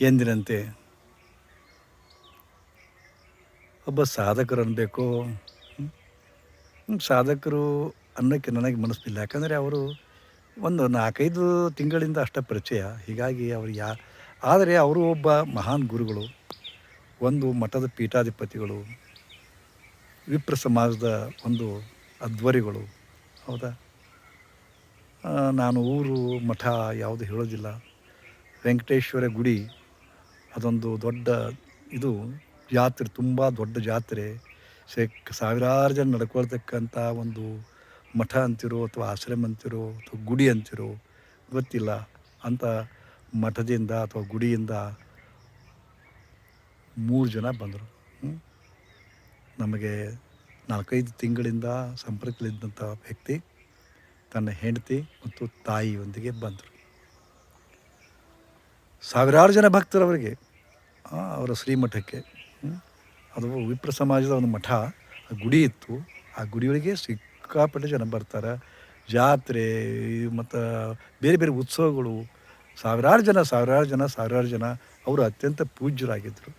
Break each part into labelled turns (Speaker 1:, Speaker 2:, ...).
Speaker 1: ಎಂದಿನಂತೆ ಒಬ್ಬ ಸಾಧಕರು. ಹ್ಮ್, ಸಾಧಕರು ಅನ್ನೋಕ್ಕೆ ನನಗೆ ಮನಸ್ಸಿಲ್ಲ. ಯಾಕಂದರೆ ಅವರು ಒಂದು ನಾಲ್ಕೈದು ತಿಂಗಳಿಂದ ಅಷ್ಟ ಪರಿಚಯ. ಹೀಗಾಗಿ ಅವರು ಯಾ ಆದರೆ ಅವರು ಒಬ್ಬ ಮಹಾನ್ ಗುರುಗಳು ಒಂದು ಮಠದ ಪೀಠಾಧಿಪತಿಗಳು ವಿಪ್ರ ಸಮಾಜದ ಒಂದು ಅಧ್ವರಿಗಳು ಹೌದಾ? ನಾನು ಊರು ಮಠ ಯಾವುದು ಹೇಳೋದಿಲ್ಲ. ವೆಂಕಟೇಶ್ವರ ಗುಡಿ, ಅದೊಂದು ದೊಡ್ಡ ಇದು ಜಾತ್ರೆ, ತುಂಬ ದೊಡ್ಡ ಜಾತ್ರೆ. ಸೇ ಸಾವಿರಾರು ಜನ ನಡ್ಕೊಳ್ತಕ್ಕಂಥ ಒಂದು ಮಠ ಅಂತಿರೋ ಅಥವಾ ಆಶ್ರಮ ಅಂತಿರೋ ಅಥವಾ ಗುಡಿ ಅಂತಿರೋ, ಗೊತ್ತಿಲ್ಲ. ಅಂಥ ಮಠದಿಂದ ಅಥವಾ ಗುಡಿಯಿಂದ ಮೂರು ಜನ ಬಂದರು. ನಮಗೆ ನಾಲ್ಕೈದು ತಿಂಗಳಿಂದ ಸಂಪರ್ಕದಲ್ಲಿದ್ದಂಥ ವ್ಯಕ್ತಿ, ತನ್ನ ಹೆಂಡತಿ ಮತ್ತು ತಾಯಿಯೊಂದಿಗೆ ಬಂದರು. ಸಾವಿರಾರು ಜನ ಭಕ್ತರು ಅವರಿಗೆ. ಅವರ ಶ್ರೀಮಠಕ್ಕೆ. ಅದು ವಿಪ್ರ ಸಮಾಜದ ಒಂದು ಮಠ. ಗುಡಿ ಇತ್ತು. ಆ ಗುಡಿಯೊಳಗೆ ಸಿಕ್ಕಾಪಟ್ಟೆ ಜನ ಬರ್ತಾರೆ. ಜಾತ್ರೆ, ಮತ್ತು ಬೇರೆ ಬೇರೆ ಉತ್ಸವಗಳು. ಸಾವಿರಾರು ಜನ ಸಾವಿರಾರು ಜನ ಸಾವಿರಾರು ಜನ ಅವರು ಅತ್ಯಂತ ಪೂಜ್ಯರಾಗಿದ್ದರು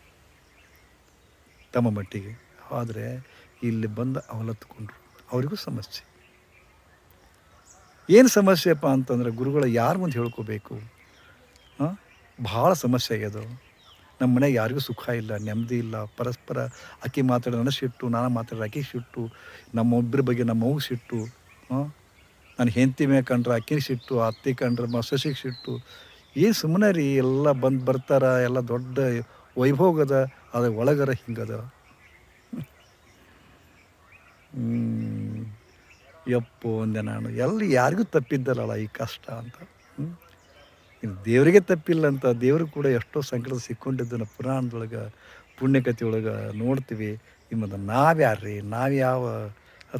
Speaker 1: ತಮ್ಮ ಮಟ್ಟಿಗೆ. ಆದರೆ ಇಲ್ಲಿ ಬಂದು ಅವಲತ್ತುಕೊಂಡ್ರು. ಅವರಿಗೂ ಸಮಸ್ಯೆ. ಏನು ಸಮಸ್ಯೆಪ್ಪ ಅಂತಂದ್ರೆ ಗುರುಗಳ ಯಾರು ಮುಂದೆ ಹೇಳ್ಕೋಬೇಕು? ಹಾಂ? ಭಾಳ ಸಮಸ್ಯೆ ಆಗ್ಯದ. ನಮ್ಮ ಮನೆಗೆ ಯಾರಿಗೂ ಸುಖ ಇಲ್ಲ, ನೆಮ್ಮದಿ ಇಲ್ಲ. ಪರಸ್ಪರ ಅಕ್ಕಿ ಮಾತಾಡೋ ಸಿಟ್ಟು, ನಾನು ಮಾತಾಡೋ ಅಕ್ಕಿ ಸಿಟ್ಟು, ನಮ್ಮ ಒಬ್ಬರ ಬಗ್ಗೆ ನಮ್ಮ ಅವ್ಗೆ ಸಿಟ್ಟು ನಾನು ಹೆಂಡತಿ ಮೇಲೆ ಕಂಡ್ರೆ ಆಕೆ ಸಿಟ್ಟು, ಅತ್ತಿ ಕಂಡ್ರೆ ಮ ಸೊಸೆಗೆ ಸಿಟ್ಟು. ಏನು ಸುಮ್ಮನೆ ರೀ, ಎಲ್ಲ ಬಂದು ಬರ್ತಾರ, ಎಲ್ಲ ದೊಡ್ಡ ವೈಭೋಗದ ಅದು ಒಳಗರ ಹಿಂಗದ. ಯಪ್ಪು ಅಂದೆ ನಾನು, ಎಲ್ಲಿ ಯಾರಿಗೂ ತಪ್ಪಿದ್ದಲ್ಲ ಈ ಕಷ್ಟ ಅಂತ. ಇನ್ನು ದೇವರಿಗೆ ತಪ್ಪಿಲ್ಲ ಅಂತ ದೇವರು ಕೂಡ ಎಷ್ಟೋ ಸಂಕಟ ಸಿಕ್ಕೊಂಡಿದ್ದನ್ನು ಪುರಾಣದೊಳಗೆ ಪುಣ್ಯಕಥೆ ಒಳಗೆ ನೋಡ್ತೀವಿ. ನಿಮ್ಮದು ನಾವ್ಯಾರ್ರಿ ನಾವ್ಯಾವ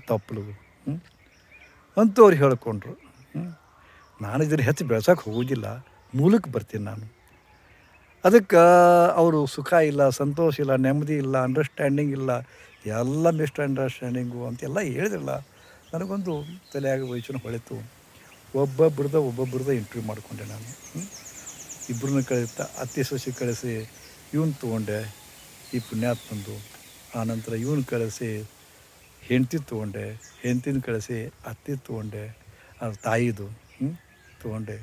Speaker 1: ತಪ್ಪಲು? ಹ್ಞೂ ಅಂತೂ ಅವ್ರು ಹೇಳ್ಕೊಂಡ್ರು. ಹ್ಞೂ ನಾನು ಇದನ್ನು ಹೆಚ್ಚು ಬೆಳೆಸೋಕೆ ಹೋಗೋದಿಲ್ಲ. ಮೂಲಕ್ಕೆ ಬರ್ತೀನಿ ನಾನು. ಅದಕ್ಕೆ ಅವರು ಸುಖ ಇಲ್ಲ, ಸಂತೋಷ ಇಲ್ಲ, ನೆಮ್ಮದಿ ಇಲ್ಲ ಅಂಡರ್ಸ್ಟ್ಯಾಂಡಿಂಗ್ ಇಲ್ಲ, ಎಲ್ಲ ಮಿಸ್ಟ್ ಅಂಡರ್ಸ್ಟ್ಯಾಂಡಿಂಗು ಅಂತೆಲ್ಲ ಹೇಳಿದ್ರಲ್ಲ, ನನಗೊಂದು ತಲೆಯಾಗ ವಯಸ್ಸಿನ ಹೊಳಿತು. ಒಬ್ಬೊಬ್ರದ ಒಬ್ಬೊಬ್ರದ್ದು ಇಂಟ್ರ್ಯೂ ಮಾಡಿಕೊಂಡೆ ನಾನು. ಇಬ್ಬರನ್ನ ಕಳಿಸ್ತ ಅತ್ತೆ ಸೊಸೆ ಕಳಿಸಿ ಇವನು ತೊಗೊಂಡೆ, ಈ ಪುಣ್ಯಾತ್ಮಂದು ಆನಂತರ ಇವನು ಕಳಿಸಿ ಹೆಂಡ್ತಿ ತೊಗೊಂಡೆ, ಹೆಂಡ್ತಿನ ಕಳಿಸಿ ಅತ್ತೆ ತೊಗೊಂಡೆ ಅದು ತಾಯಿದು ಹ್ಞೂ ತೊಗೊಂಡೆ.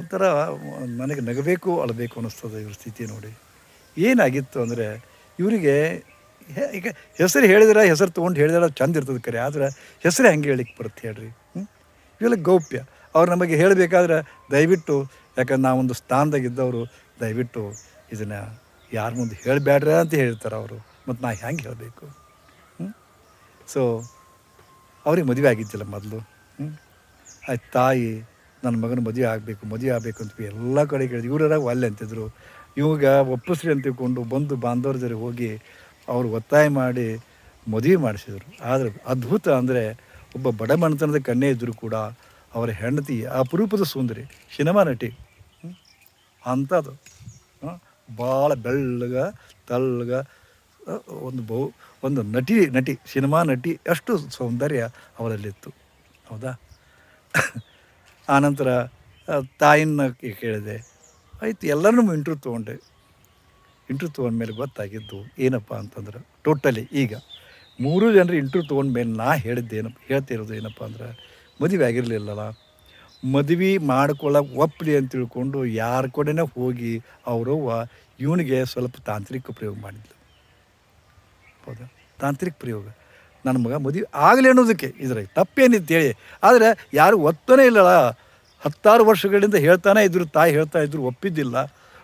Speaker 1: ಒಂಥರ ನನಗೆ ನಗಬೇಕು, ಅಳಬೇಕು ಅನ್ನಿಸ್ತದೆ ಇವ್ರ ಸ್ಥಿತಿ ನೋಡಿ. ಏನಾಗಿತ್ತು ಅಂದರೆ ಇವರಿಗೆ ಈಗ ಹೆಸರು ಹೇಳಿದ್ರೆ ಹೆಸರು ತೊಗೊಂಡು ಹೇಳಿದ್ರೆ ಚಂದ ಇರ್ತದೆ ಕರೆ. ಆದ್ರೆ ಹೆಸರು ಹೆಂಗೆ ಹೇಳಿಕ್ಕೆ ಬರುತ್ತೆ ಹೇಳ್ರಿ? ಹ್ಞೂ ಇವೆಲ್ಲ ಗೌಪ್ಯ. ಅವ್ರು ನಮಗೆ ಹೇಳಬೇಕಾದ್ರೆ ದಯವಿಟ್ಟು, ಯಾಕಂದ್ರೆ ನಾವೊಂದು ಸ್ಥಾನದಾಗಿದ್ದವರು ದಯವಿಟ್ಟು ಇದನ್ನು ಯಾರ ಮುಂದೆ ಹೇಳಬೇಡ್ರ ಅಂತ ಹೇಳ್ತಾರೆ ಅವರು. ಮತ್ತು ನಾ ಹೆಂಗೆ ಹೇಳಬೇಕು? ಹ್ಞೂ ಸೊ ಅವ್ರಿಗೆ ಮದುವೆ ಆಗಿದ್ದಿಲ್ಲ ಮೊದಲು. ಹ್ಞೂ ಆಯ್ತು ತಾಯಿ ನನ್ನ ಮಗನ ಮದುವೆ ಆಗಬೇಕು ಮದುವೆ ಆಗಬೇಕು ಅಂತ ಎಲ್ಲ ಕಡೆ ಕೇಳಿದ್ವಿ ಇವರಾಗ ಒಲ್ಲೆ ಅಂತಿದ್ರು. ಇವಾಗ ಒಪ್ಪಿಸ್ರಿ ಅಂತ ತಿಳ್ಕೊಂಡು ಬಂದು ಬಾಂಧವ್ರ ಜೊತೆ ಹೋಗಿ ಅವ್ರು ಒತ್ತಾಯ ಮಾಡಿ ಮದುವೆ ಮಾಡಿಸಿದರು. ಆದರೆ ಅದ್ಭುತ ಅಂದರೆ ಒಬ್ಬ ಬಡ ಮನೆತನದ ಕನ್ಯೆ ಇದ್ದರೂ ಕೂಡ ಅವರ ಹೆಂಡತಿ ಅಪರೂಪದ ಸುಂದರಿ, ಸಿನಿಮಾ ನಟಿ. ಅಂಥದ್ದು. ಭಾಳ ಬೆಳ್ಳಗ, ತಳ್ಳಗ ಒಂದು ಬಹು, ಒಂದು ನಟಿ ನಟಿ, ಸಿನಿಮಾ ನಟಿ ಅಷ್ಟು ಸೌಂದರ್ಯ ಅವರಲ್ಲಿತ್ತು. ಹೌದಾ? ಆನಂತರ ತಾಯಿನ ಕೇಳಿದೆ. ಆಯ್ತು, ಎಲ್ಲರನ್ನೂ ಇಂಟ್ರೂ ತೊಗೊಂಡೆ. ಇಂಟ್ರ್ಯೂ ತೊಗೊಂಡ್ಮೇಲೆ ಗೊತ್ತಾಗಿದ್ದು ಏನಪ್ಪ ಅಂತಂದ್ರೆ ಟೋಟಲಿ ಈಗ ಮೂರು ಜನರು ಇಂಟ್ರ್ಯೂ ತೊಗೊಂಡ್ಮೇಲೆ ನಾ ಹೇಳಿದ್ದೇನಪ್ಪ ಹೇಳ್ತಿರೋದು ಏನಪ್ಪ ಅಂದ್ರೆ ಮದುವೆ ಆಗಿರಲಿಲ್ಲಲ್ಲ, ಮದುವೆ ಮಾಡ್ಕೊಳ್ಳೋಕೆ ಒಪ್ಪಲಿ ಅಂತ ತಿಳ್ಕೊಂಡು ಯಾರ ಕಡೆನೇ ಹೋಗಿ ಅವರವ್ವ ಇವನಿಗೆ ಸ್ವಲ್ಪ ತಾಂತ್ರಿಕ ಪ್ರಯೋಗ ಮಾಡಿದ್ಲು. ಹೌದಾ? ತಾಂತ್ರಿಕ ಪ್ರಯೋಗ. ನನ್ನ ಮಗ ಮದುವೆ ಆಗಲಿ ಅನ್ನೋದಕ್ಕೆ ಇದ್ರಾಗ ತಪ್ಪೇನಿತ್ತು ಹೇಳಿ. ಆದರೆ ಯಾರು ಒತ್ತನೇ ಇಲ್ಲಲ್ಲ, ಹತ್ತಾರು ವರ್ಷಗಳಿಂದ ಹೇಳ್ತಾನೆ ಇದ್ರು, ತಾಯಿ ಹೇಳ್ತಾ ಇದ್ರು, ಒಪ್ಪಿದ್ದಿಲ್ಲ.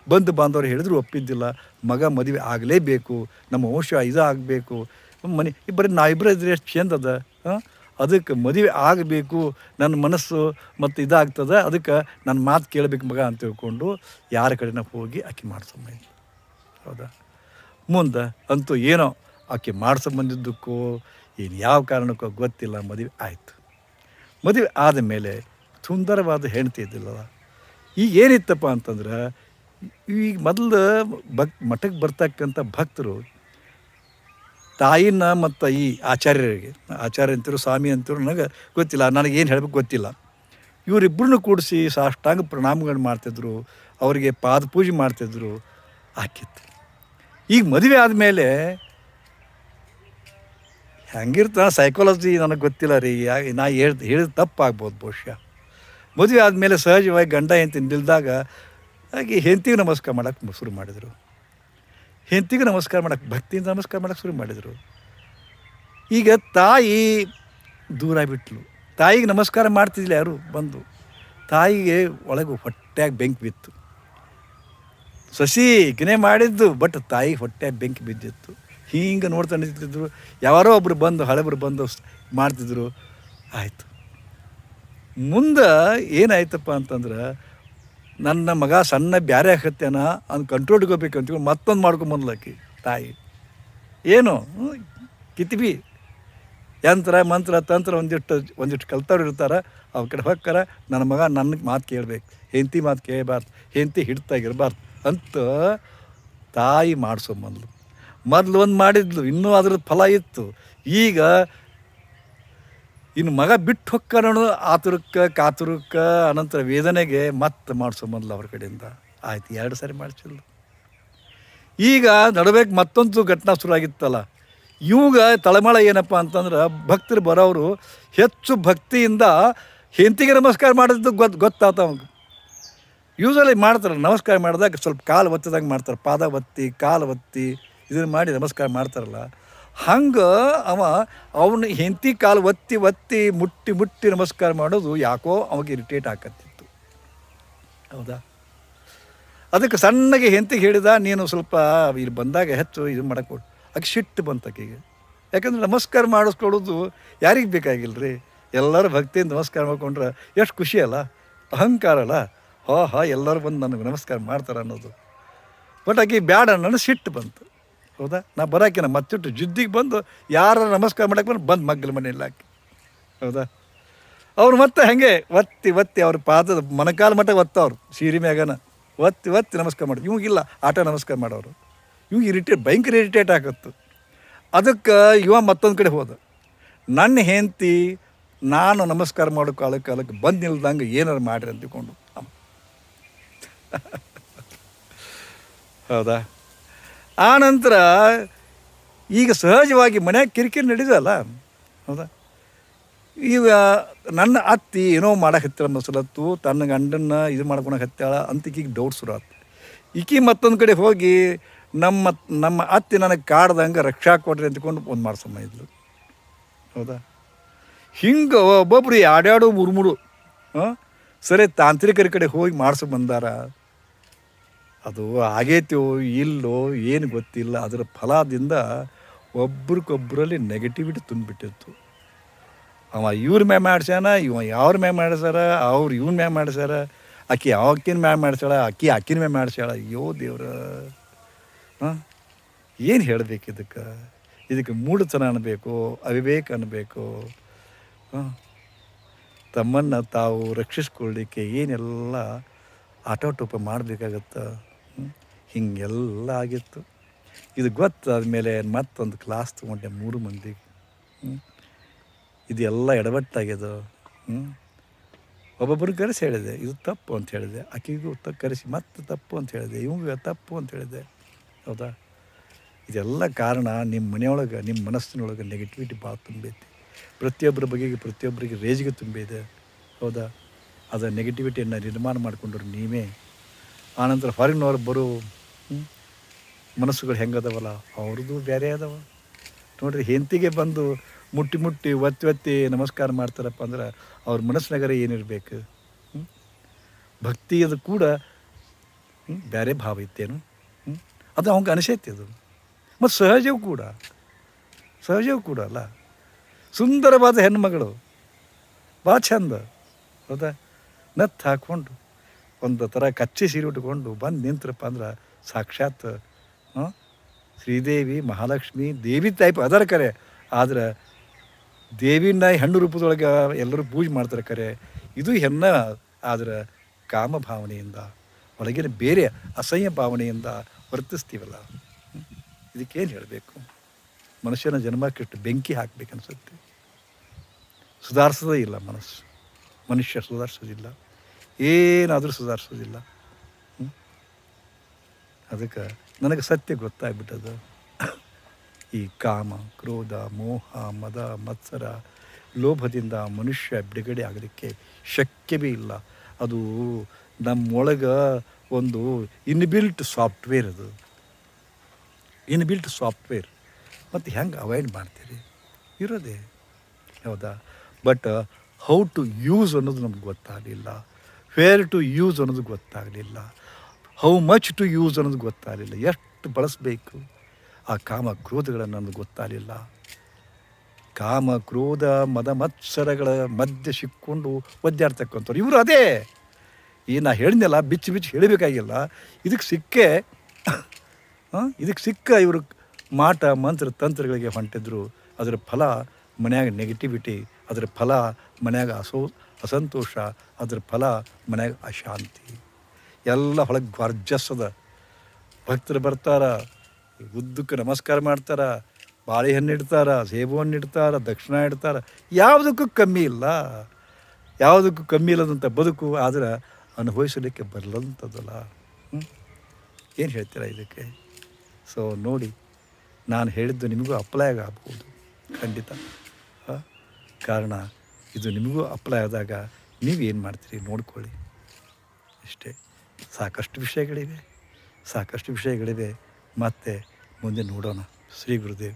Speaker 1: ಬಂಧು ಬಾಂಧವರು ಹೇಳಿದ್ರು ಒಪ್ಪಿದ್ದಿಲ್ಲ, ಮಗ ಮದುವೆ ಆಗಲೇಬೇಕು, ನಮ್ಮ ವಂಶ ಇದಾಗಬೇಕು. ಮನೆ ಬರೀ ನಾವಿಬ್ಬರು ಇದ್ರೆ ಎಷ್ಟು ಚಂದ ಅದ, ಹಾಂ? ಅದಕ್ಕೆ ಮದುವೆ ಆಗಬೇಕು, ನನ್ನ ಮನಸ್ಸು ಮತ್ತು ಇದಾಗ್ತದೆ, ಅದಕ್ಕೆ ನನ್ನ ಮಾತು ಕೇಳಬೇಕು ಮಗ ಅಂತ ತಿಳ್ಕೊಂಡು ಯಾರ ಕಡೆನ ಹೋಗಿ ಆಕೆ ಮಾಡ್ಸಮ್ಮ ಹೌದಾ? ಮುಂದೆ ಅಂತೂ ಏನೋ ಆಕೆ ಮಾಡಿಸ್ಬಂದಿದ್ದಕ್ಕೋ ಏನು ಯಾವ ಕಾರಣಕ್ಕೋ ಗೊತ್ತಿಲ್ಲ, ಮದುವೆ ಆಯಿತು. ಮದುವೆ ಆದ ಮೇಲೆ ಸುಂದರವಾದ ಹೆಂಡತಿ ಇದ್ದಿಲ್ಲಲ್ಲ. ಈಗ ಏನಿತ್ತಪ್ಪ ಅಂತಂದ್ರೆ ಈಗ ಮೊದಲು ಭಕ್ ಮಠಕ್ಕೆ ಬರ್ತಕ್ಕಂಥ ಭಕ್ತರು ತಾಯಿನ ಮತ್ತು ಈ ಆಚಾರ್ಯರಿಗೆ, ಆಚಾರ್ಯ ಅಂತಿರು, ಸ್ವಾಮಿ ಅಂತಿರು ನನಗೆ ಗೊತ್ತಿಲ್ಲ ನನಗೆ ಏನು ಹೇಳಬೇಕು ಗೊತ್ತಿಲ್ಲ. ಇವರಿಬ್ಬರನ್ನು ಕೂಡಿಸಿ ಸಾಷ್ಟಾಂಗ ಪ್ರಣಾಮಗಳು ಮಾಡ್ತಿದ್ರು, ಅವರಿಗೆ ಪಾದ ಪೂಜೆ ಮಾಡ್ತಿದ್ರು ಆಕಿತ್ತು ಈಗ ಮದುವೆ ಆದಮೇಲೆ ಹೆಂಗಿರ್ತ ಸೈಕಾಲಜಿ ನನಗೆ ಗೊತ್ತಿಲ್ಲ ರೀ ನಾ ಹೇಳ್ದು, ಹೇಳಿದ ತಪ್ಪಾಗ್ಬೋದು ಬಹುಶಃ. ಮದುವೆ ಆದಮೇಲೆ ಸಹಜವಾಗಿ ಗಂಡ ಹೆಂಡತಿ ನಿಲ್ದಾಗ ಹಾಗೆ ಹೆಂತಿಗೆ ನಮಸ್ಕಾರ ಮಾಡೋಕ್ಕೆ ಶುರು ಮಾಡಿದರು. ಹೆಂತಿಗೆ ನಮಸ್ಕಾರ ಮಾಡೋಕ್ಕೆ ಭಕ್ತಿಯಿಂದ ನಮಸ್ಕಾರ ಮಾಡೋಕ್ಕೆ ಶುರು ಮಾಡಿದರು. ಈಗ ತಾಯಿ ದೂರ ಬಿಟ್ಲು. ತಾಯಿಗೆ ನಮಸ್ಕಾರ ಮಾಡ್ತಿದ್ದಿಲ್ಲ ಯಾರು? ಬಂದು. ತಾಯಿಗೆ ಒಳಗೆ ಹೊಟ್ಟೆಯಾಗಿ ಬೆಂಕಿ ಬಿತ್ತು. ಸಸಿ ಗಿನೆ ಮಾಡಿದ್ದು, ಬಟ್ ತಾಯಿ ಹೊಟ್ಟೆ ಬೆಂಕಿ ಬಿದ್ದಿತ್ತು. ಹಿಂಗೆ ನೋಡ್ತಾ ನಿಂತಿದ್ರು. ಯಾರೋ ಒಬ್ಬರು ಬಂದು, ಹಳೆಬ್ರು ಬಂದು ಮಾಡ್ತಿದ್ರು. ಆಯಿತು. ಮುಂದೆ ಏನಾಯ್ತಪ್ಪ ಅಂತಂದ್ರೆ ನನ್ನ ಮಗ ಸಣ್ಣ ಬ್ಯಾರೆ ಹಾಕತ್ತೇನ ಅವ್ನು ಕಂಟ್ರೋಲ್ ಇಟ್ಕೋಬೇಕಂತ ಮತ್ತೊಂದು ಮಾಡ್ಕೊಂಬಂದ್ಲಕ್ಕಿ ತಾಯಿ. ಏನು? ಕಿತ್ಬಿ. ಯಂತ್ರ, ಮಂತ್ರ, ತಂತ್ರ ಒಂದಿಷ್ಟು ಒಂದಿಷ್ಟು ಕಲ್ತವ್ರು ಇರ್ತಾರೆ ಅವ್ರ ಕಡೆ ನನ್ನ ಮಗ ನನ್ನ ಮಾತು ಕೇಳಬೇಕು, ಹೆಂಡತಿ ಮಾತು ಕೇಳಬಾರ್ದು, ಹೆಂಡತಿ ಹಿಡ್ತಾಗಿರ್ಬಾರ್ದು ಅಂತ ತಾಯಿ ಮಾಡಿಸೋಂಬಂದ್ಲು ಮೊದಲು ಒಂದು ಮಾಡಿದ್ಲು, ಇನ್ನೂ ಅದ್ರದ್ದು ಫಲ ಇತ್ತು. ಈಗ ಇನ್ನು ಮಗ ಬಿಟ್ಟು ಹೊಕ್ಕನೋ ಆತುರಕ್ಕ, ಕಾತುರಕ್ಕೆ, ಅನಂತರ ವೇದನೆಗೆ ಮತ್ತೆ ಮಾಡಿಸೋಂಬಂದ್ಲು ಅವ್ರ ಕಡೆಯಿಂದ. ಆಯ್ತು, ಎರಡು ಸಾರಿ ಮಾಡಿಸಿಲ್ಲ ಈಗ ನಡಬೇಕು ಮತ್ತೊಂದು ಘಟನಾ ಶುರು ಆಗಿತ್ತಲ್ಲ ಇವಾಗ ತಳಮಳ ಏನಪ್ಪ ಅಂತಂದ್ರೆ ಭಕ್ತರು ಬರೋರು ಹೆಚ್ಚು ಭಕ್ತಿಯಿಂದ ಹೆಂತಿಗೆ ನಮಸ್ಕಾರ ಮಾಡಿದ್ದು ಗೊತ್ತು ಗೊತ್ತಾತ ಅವ್ಗೆ ಯೂಸಲಿ ಮಾಡ್ತಾರೆ, ನಮಸ್ಕಾರ ಮಾಡಿದಾಗ ಸ್ವಲ್ಪ ಕಾಲು ಒತ್ತಿದಂಗೆ ಮಾಡ್ತಾರೆ ಪಾದ ಒತ್ತಿ ಕಾಲು ಒತ್ತಿ, ಇದನ್ನು ಮಾಡಿ ನಮಸ್ಕಾರ ಮಾಡ್ತಾರಲ್ಲ. ಹಂಗೆ ಅವ ಅವನ ಹೆಂಡತಿ ಕಾಲು ಒತ್ತಿ ಒತ್ತಿ ಮುಟ್ಟಿ ಮುಟ್ಟಿ ನಮಸ್ಕಾರ ಮಾಡೋದು ಯಾಕೋ ಅವಾಗ ಇರಿಟೇಟ್ ಆಕತ್ತಿತ್ತು ಹೌದಾ? ಅದಕ್ಕೆ ಸಣ್ಣಗೆ ಹೆಂತಿಗೆ ಹೇಳಿದ, ನೀನು ಸ್ವಲ್ಪ ಇಲ್ಲಿ ಬಂದಾಗ ಹೆಚ್ಚು ಇದು ಮಾಡಕ್ಕೆ ಕೊಡು ಆಕೆ ಸಿಟ್ಟು ಬಂತು ಆಕೆಗೆ. ಯಾಕಂದ್ರೆ ನಮಸ್ಕಾರ ಮಾಡಿಸ್ಕೊಡೋದು ಯಾರಿಗೆ ಬೇಕಾಗಿಲ್ಲ ರೀ ಎಲ್ಲರೂ ಭಕ್ತಿಯಿಂದ ನಮಸ್ಕಾರ ಮಾಡ್ಕೊಂಡ್ರೆ ಎಷ್ಟು ಖುಷಿ ಅಲ್ಲ? ಅಹಂಕಾರ ಅಲ್ಲ? ಹಾ ಹಾ, ಎಲ್ಲರೂ ಬಂದು ನನಗೆ ನಮಸ್ಕಾರ ಮಾಡ್ತಾರೆ ಅನ್ನೋದು. ಬಟ್ ಆಕೆ ಬ್ಯಾಡ ನನ್ನ ಸಿಟ್ಟು ಬಂತು. ಹೌದಾ? ನಾ ಬರಾಕಿನ ಮತ್ತಿಟ್ಟು ಜಿದ್ದಿಗೆ ಬಂದು ಯಾರ ನಮಸ್ಕಾರ ಮಾಡಕ್ಕೆ ಬಂದು ಬಂದು ಮಗ್ಗಲ ಮನೆಯಲ್ಲಿ ಹಾಕಿ. ಹೌದಾ? ಅವ್ರು ಮತ್ತೆ ಹಾಗೆ ಒತ್ತಿ ಒತ್ತಿ ಅವ್ರ ಪಾದದ ಮನಕಾಲ ಮಟ್ಟ ಒತ್ತವ್ರು ಸೀರೆ ಮ್ಯಾಗನ. ಒತ್ತಿ ಒತ್ತಿ ನಮಸ್ಕಾರ ಮಾಡಿ ಇವಂಗಿಲ್ಲ ಆಟ ನಮಸ್ಕಾರ ಮಾಡೋರು. ಇವಾಗ ಇರಿಟೇಟ್, ಭಯಂಕರ ಇರಿಟೇಟ್ ಆಗತ್ತು. ಅದಕ್ಕೆ ಇವ ಮತ್ತೊಂದು ಕಡೆ ಹೋದ. ನನ್ನ ಹೆಂಡತಿ, ನಾನು ನಮಸ್ಕಾರ ಮಾಡೋ ಕಾಲಕ್ಕೆ ಕಾಲಕ್ಕೆ ಬಂದು ನಿಲ್ದಂಗೆ ಏನಾರು ಮಾಡ್ರಿ ಅಂತ ಹೌದಾ? ಆ ನಂತರ ಈಗ ಸಹಜವಾಗಿ ಮನೆ ಕಿರಿಕಿರಿ ನಡೀದಲ್ಲ, ಹೌದಾ? ಈಗ ನನ್ನ ಅತ್ತಿ ಏನೋ ಮಾಡಕ್ಕೆ ಮಸಲತ್ತು, ತನ್ನ ಗಂಡನ್ನ ಇದು ಮಾಡ್ಕೊಳಕ್ಕೆ ಹತ್ತಾಳ ಅಂತ ಡೌಟ್ ಶುರು ಆಯ್ತು ಈಕಿ ಮತ್ತೊಂದು ಕಡೆ ಹೋಗಿ ನಮ್ಮ ನಮ್ಮ ಅತ್ತಿ ನನಗೆ ಕಾಡ್ದಂಗೆ ರಕ್ಷಾ ಕೊಡ್ರಿ ಅಂತಕೊಂಡು ಒಂದು ಮಾಡ್ಸಮ್ಮ ಇದ್ಲು. ಹೌದಾ? ಹಿಂಗೆ ಒಬ್ಬೊಬ್ರು ಆಡ್ಯಾಡು ಮುರುಮುರು, ಹಾಂ? ಸರಿ ತಾಂತ್ರಿಕರ ಕಡೆ ಹೋಗಿ ಮಾಡಿಸೋ ಬಂದಾರ. ಅದು ಆಗೈತೋ ಇಲ್ಲೋ ಏನು ಗೊತ್ತಿಲ್ಲ, ಅದರ ಫಲದಿಂದ ಒಬ್ರಿಗೊಬ್ಬರಲ್ಲಿ ನೆಗೆಟಿವಿಟಿ ತುಂಬಿಟ್ಟಿತ್ತು. ಅವ ಇವ್ರ ಮ್ಯಾ ಮಾಡ್ಸ್ಯಾನ, ಇವ ಯಾವ್ರ ಮ್ಯಾ ಮಾಡ್ಸ್ಯಾರ, ಅವ್ರು ಇವ್ನ ಮ್ಯಾ ಮಾಡ್ಸ್ಯಾರ, ಆಕಿ ಯಾವಕ್ಕಿನ ಮ್ಯಾ ಮಾಡ್ಸ್ಯಾಳ ಅಕ್ಕಿ ಅಕ್ಕಿನ ಮ್ಯಾ ಮಾಡ್ಸ್ಯಾಳ, ಅಯ್ಯೋ ದೇವ್ರ. ಹಾಂ? ಏನು ಹೇಳಬೇಕು ಇದಕ್ಕೆ? ಇದಕ್ಕೆ ಮೂಢತನ ಅನ್ಬೇಕು, ಅವಿವೇಕ ಅನ್ನಬೇಕು ಹಾಂ? ತಮ್ಮನ್ನು ತಾವು ರಕ್ಷಿಸ್ಕೊಳ್ಳಿಕ್ಕೆ ಏನೆಲ್ಲ ಆಟೋಟೋಪ ಮಾಡಬೇಕಾಗತ್ತ? ಹಿಂಗೆಲ್ಲ ಆಗಿತ್ತು. ಇದು ಗೊತ್ತಾದ ಮೇಲೆ ಮತ್ತೊಂದು ಕ್ಲಾಸ್ ತೊಗೊಂಡೆ ಮೂರು ಮಂದಿಗೆ. ಇದೆಲ್ಲ ಎಡವಟ್ಟಾಗ್ಯದ. ಹ್ಞೂ ಒಬ್ಬೊಬ್ಬರು ಕರೆಸಿ ಹೇಳಿದೆ, ಇದು ತಪ್ಪು ಅಂತ ಹೇಳಿದೆ. ಆಕೆಗೂ ತ, ಕರೆಸಿ ಮತ್ತೆ ತಪ್ಪು ಅಂತ ಹೇಳಿದೆ. ಇವಂಗೆ ತಪ್ಪು ಅಂತ ಹೇಳಿದೆ. ಹೌದಾ? ಇದೆಲ್ಲ ಕಾರಣ ನಿಮ್ಮ ಮನೆಯೊಳಗೆ ನಿಮ್ಮ ಮನಸ್ಸಿನೊಳಗೆ ನೆಗೆಟಿವಿಟಿ ಭಾಳ ತುಂಬೈತಿ. ಪ್ರತಿಯೊಬ್ಬರ ಬಗೆಗೆ ಪ್ರತಿಯೊಬ್ಬರಿಗೆ ರೇಜಿಗೆ ತುಂಬಿದೆ. ಹೌದಾ? ಅದು ನೆಗೆಟಿವಿಟಿಯನ್ನು ನಿರ್ಮಾಣ ಮಾಡಿಕೊಂಡ್ರು ನೀವೇ. ಆನಂತರ ಹೊರಗಿನವ್ರು ಬರೋ ಮನಸ್ಸುಗಳು ಹೆಂಗದವಲ್ಲ? ಅವ್ರದ್ದು ಬೇರೆ ಅದಾವ. ನೋಡ್ರಿ ಹೆಂತಿಗೆ ಬಂದು ಮುಟ್ಟಿ ಮುಟ್ಟಿ ಒತ್ತಿ ಒತ್ತಿ ನಮಸ್ಕಾರ ಮಾಡ್ತಾರಪ್ಪ ಅಂದ್ರೆ ಅವ್ರ ಮನಸ್ಸಿನಾಗರ ಏನಿರಬೇಕು? ಭಕ್ತಿ ಅದು ಕೂಡ ಬೇರೆ ಭಾವ ಇತ್ತೇನು? ಅದು ಅವಂಗೆ ಅನಿಸೈತಿ ಅದು. ಮತ್ತು ಸಹಜವೂ ಕೂಡ. ಸಹಜವೂ ಕೂಡ ಅಲ್ಲ. ಸುಂದರವಾದ ಹೆಣ್ಮಗಳು. ಭಾಳ ಚಂದ. ಹೌದಾ? ನತ್ತು ಹಾಕ್ಕೊಂಡು. ಒಂದು ಥರ ಕಚ್ಚಿ ಸೀರೆ ಉಟ್ಕೊಂಡು ಬಂದು ನಿಂತ್ರಪ್ಪ ಅಂದ್ರೆ ಸಾಕ್ಷಾತ್ ಶ್ರೀದೇವಿ, ಮಹಾಲಕ್ಷ್ಮಿ, ದೇವಿ ಟೈಪ್ ಅದರ ಕರೆ. ಆದ್ರೆ ದೇವಿನ ಹೆಣ್ಣು ರೂಪದೊಳಗೆ ಎಲ್ಲರೂ ಪೂಜೆ ಮಾಡ್ತಾರೆ ಕರೆ. ಇದು ಹೆಣ್ಣ ಆದ್ರೆ ಕಾಮ ಭಾವನೆಯಿಂದ ಒಳಗಿನ ಬೇರೆ ಅಸಹ್ಯ ಭಾವನೆಯಿಂದ ವರ್ತಿಸ್ತೀವಲ್ಲ. ಇದಕ್ಕೇನು ಹೇಳಬೇಕು? ಮನುಷ್ಯನ ಜನ್ಮಕ್ಕಿಟ್ಟು ಬೆಂಕಿ ಹಾಕಬೇಕನ್ಸುತ್ತೆ. ಸುಧಾರಿಸೋದೇ ಇಲ್ಲ ಮನಸ್ಸು. ಮನುಷ್ಯ ಸುಧಾರಿಸೋದಿಲ್ಲ. ಏನಾದರೂ ಸುಧಾರಿಸೋದಿಲ್ಲ. ಅದಕ್ಕೆ ನನಗೆ ಸತ್ಯ ಗೊತ್ತಾಗ್ಬಿಟ್ಟದು ಈ ಕಾಮ, ಕ್ರೋಧ, ಮೋಹ, ಮದ, ಮತ್ಸರ, ಲೋಭದಿಂದ ಮನುಷ್ಯ ಬಿಡುಗಡೆ ಆಗಲಿಕ್ಕೆ ಶಕ್ಯವೇ ಇಲ್ಲ. ಅದು ನಮ್ಮೊಳಗೆ ಒಂದು ಇನ್ಬಿಲ್ಟ್ ಸಾಫ್ಟ್ವೇರ್ ಅದು. Inbuilt software. ಮತ್ತು ಹೆಂಗೆ ಅವಾಯ್ಡ್ ಮಾಡ್ತೀರಿ? ಇರೋದೇ. ಹೌದಾ? ಬಟ್, ಹೌ ಟು ಯೂಸ್ ಅನ್ನೋದು ನಮ್ಗೆ ಗೊತ್ತಾಗಲಿಲ್ಲ. ವೇರ್ ಟು ಯೂಸ್ ಅನ್ನೋದು ಗೊತ್ತಾಗಲಿಲ್ಲ. ಹೌ ಮಚ್ ಟು ಯೂಸ್ ಅನ್ನೋದು ಗೊತ್ತಾಗಲಿಲ್ಲ. ಎಷ್ಟು ಬಳಸಬೇಕು? ಆ ಕಾಮ ಕ್ರೋಧಗಳನ್ನು ಗೊತ್ತಾಗಲಿಲ್ಲ. ಕಾಮ ಕ್ರೋಧ ಮದ ಮತ್ಸರಗಳ ಮಧ್ಯೆ ಸಿಕ್ಕೊಂಡು ಒದ್ದಾಡ್ತಕ್ಕಂಥವ್ರು ಇವರು ಅದೇ. ಈ ನಾ ಹೇಳಿದ್ನಲ್ಲ, ಬಿಚ್ಚಿ ಬಿಚ್ಚಿ ಹೇಳಬೇಕಾಗಿಲ್ಲ. ಇದಕ್ಕೆ ಸಿಕ್ಕೇ ಇದಕ್ಕೆ ಸಿಕ್ಕ ಇವರು ಮಾಟ, ಮಂತ್ರ, ತಂತ್ರಗಳಿಗೆ ಹೊಂಟಿದ್ರು. ಅದರ ಫಲ ಮನ್ಯಾಗ ನೆಗೆಟಿವಿಟಿ ಅದರ ಫಲ ಮನ್ಯಾಗ ಅಸೋ ಅಸಂತೋಷ, ಅದರ ಫಲ ಮನೆಗೆ ಅಶಾಂತಿ. ಎಲ್ಲ ಹೊಳಗೆ ಗರ್ಜಸ್ಸದ ಭಕ್ತರು ಬರ್ತಾರ, ಉದ್ದಕ್ಕೆ ನಮಸ್ಕಾರ ಮಾಡ್ತಾರ ಬಾಳೆಹಣ್ಣು ಇಡ್ತಾರ, ಸೇಬು ಹಣ್ಣು ಇಡ್ತಾರ, ದಕ್ಷಿಣ ಇಡ್ತಾರ. ಯಾವುದಕ್ಕೂ ಕಮ್ಮಿ ಇಲ್ಲ. ಯಾವುದಕ್ಕೂ ಕಮ್ಮಿ ಇಲ್ಲದಂಥ ಬದುಕು ಆದರೆ ಅನುಭವಿಸಲಿಕ್ಕೆ ಬರಲಂಥದ್ದಲ್ಲ ಏನು ಹೇಳ್ತೀರಾ ಇದಕ್ಕೆ? ಸೊ ನೋಡಿ, ನಾನು ಹೇಳಿದ್ದು ನಿಮಗೂ ಅಪ್ಲೈ ಆಗಬಹುದು. ಖಂಡಿತ. ಕಾರಣ ಇದು ನಿಮಗೂ ಅಪ್ಲೈ ಆದಾಗ ನೀವು ಏನು ಮಾಡ್ತೀರಿ ನೋಡ್ಕೊಳ್ಳಿ. ಇಷ್ಟೇ. ಸಾಕಷ್ಟು ವಿಷಯಗಳಿವೆ. ಸಾಕಷ್ಟು ವಿಷಯಗಳಿವೆ. ಮತ್ತೆ ಮುಂದೆ ನೋಡೋಣ. ಶ್ರೀ ಗುರುದೇವ್.